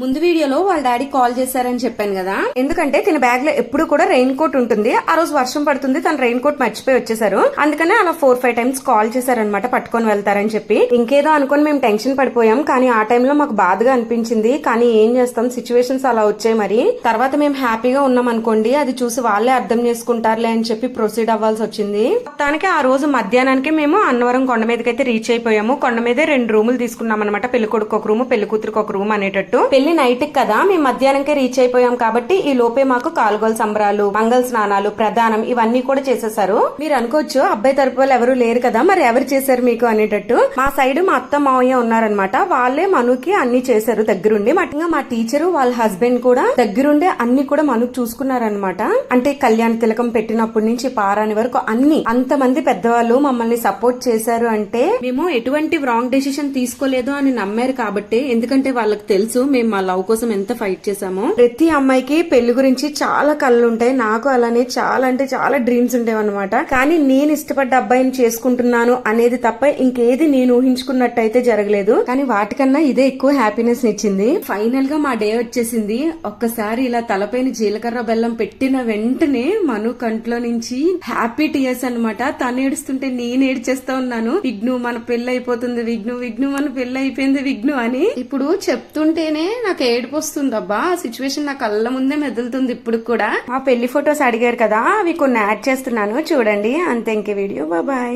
ముందు వీడియోలో వాళ్ళ డాడీ కాల్ చేశారని చెప్పాను కదా. ఎందుకంటే తన బ్యాగ్లో ఎప్పుడు కూడా రెయిన్ కోట్ ఉంటుంది. ఆ రోజు వర్షం పడుతుంది తన రెయిన్ కోట్ మర్చిపోయి వచ్చేసారు అందుకనే అలా ఫోర్ ఫైవ్ టైమ్స్ కాల్ చేశారనమాట పట్టుకొని వెళ్తారని చెప్పి. ఇంకేదో అనుకొని మేము టెన్షన్ పడిపోయాం కానీ ఆ టైంలో మాకు బాధగా అనిపించింది. కానీ ఏం చేస్తాం సిచ్యువేషన్స్ అలా వచ్చాయి మరి. తర్వాత మేము హ్యాపీగా ఉన్నాం అనుకోండి అది చూసి వాళ్ళే అర్థం చేసుకుంటారులే అని చెప్పి ప్రొసీడ్ అవ్వాల్సి వచ్చింది. మొత్తానికి ఆ రోజు మధ్యాహ్నానికి మేము అన్నవరం కొండ మీదకి అయితే రీచ్ అయిపోయాము. కొండ మీదే రెండు రూములు తీసుకున్నాం అనమాట పెళ్ళి కొడుకు ఒక రూమ్ పెళ్ళి కూతురుకు ఒక రూమ్ అనేటట్టు. పెళ్ళి నైట్ కదా మేము మధ్యాహ్నంకే రీచ్ అయిపోయాం కాబట్టి ఈ లోపే మాకు కాలుగోల సంబరాలు మంగళ స్నానాలు ప్రధానం ఇవన్నీ కూడా చేసేసారు. మీరు అనుకోవచ్చు అబ్బాయి తరపు వాళ్ళు ఎవరు లేరు కదా మరి ఎవరు చేశారు మీకు అనేటట్టు. మా సైడ్ మా అత్త మావయ్య ఉన్నారనమాట వాళ్ళే మనుకి అన్ని చేశారు దగ్గరుండి. మటుగా మా టీచరు వాళ్ళ హస్బెండ్ కూడా దగ్గరుండే అన్ని కూడా మనుకు చూసుకున్నారనమాట అంటే కళ్యాణ తిలకం పెట్టినప్పటి నుంచి పారాని వరకు అన్ని. అంతమంది పెద్దవాళ్ళు మమ్మల్ని సపోర్ట్ చేశారు అంటే మేము ఎటువంటి రాంగ్ డెసిషన్ తీసుకోలేదు అని నమ్మారు కాబట్టి ఎందుకంటే వాళ్ళకి తెలుసు మేము మా లవ్ కోసం ఎంత ఫైట్ చేసామో ప్రతి అమ్మాయికి పెళ్ళి గురించి చాలా కళ్ళు ఉంటాయి నాకు అలానే చాలా అంటే చాలా డ్రీమ్స్ ఉండేవి అనమాట కానీ నేను ఇష్టపడ్డ అబ్బాయిని చేసుకుంటున్నాను అనేది తప్ప ఇంకేది నేను ఊహించుకున్నట్టయితే జరగలేదు. కానీ వాటికన్నా ఇదే ఎక్కువ హ్యాపీనెస్ ఇచ్చింది. ఫైనల్గా మా డే వచ్చేసింది. ఒక్కసారి ఇలా తలపైన జీలకర్ర బెల్లం పెట్టిన వెంటనే మను కంట్లో నుంచి హ్యాపీ టీయర్స్ అన్నమాట. తను ఏడుస్తుంటే నేను ఏడ్చేస్తా ఉన్నాను. విఘ్ను మన పెళ్ళి అయిపోతుంది విఘ్ను విఘ్ను మన పెళ్ళి అయిపోయింది విఘ్ను అని. ఇప్పుడు చెప్తుంటేనే నాకు ఏడుపు వస్తుంది అబ్బా ఆ సిచ్యువేషన్ నా కళ్ళ ముందే మెదులుతుంది ఇప్పుడు కూడా. మా పెళ్ళి ఫొటోస్ అడిగారు కదా అవి కొన్ని యాడ్ చేస్తున్నాను. చూడండి. అంతే ఇంకే వీడియో. బాబాయ్